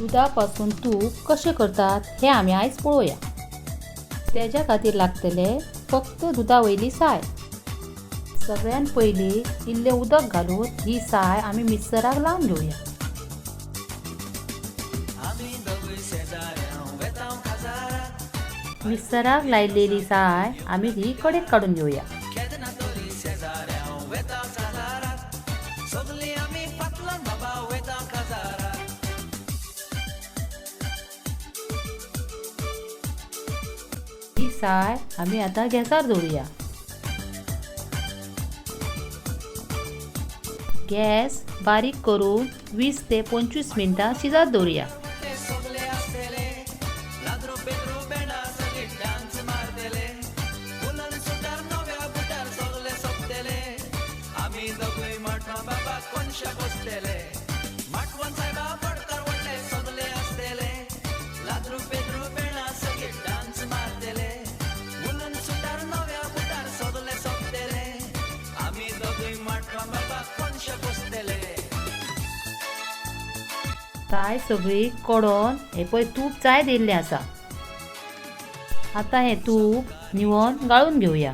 दुधापासून तूप कशें करतात हें आमी आयज पळोवया तेज्या खातीर लागतले फक्त दुधा वयली साय. सगळ्यान पयलीं इल्लें उदक घालून ही साय आमी मिक्सराक लावन घेवया मिक्सराक लायलेली साय आमी ही कडेक काडून घेवया साय आमी आतां गॅसार दवरुया गॅस बारीक करून वीस ते पंचवीस मिनटां शिजत दवरुया साय सगळी कडोन हे पळय तूप जाय दिल्लें आसा. आतां हें तूप निवोन गाळून घेवया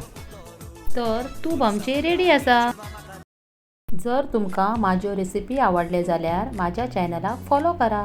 तर तूप आमचें रेडी आसा. जर तुमकां म्हाज्यो रेसिपी आवडले जाल्यार म्हाज्या चॅनलाक फॉलो करा.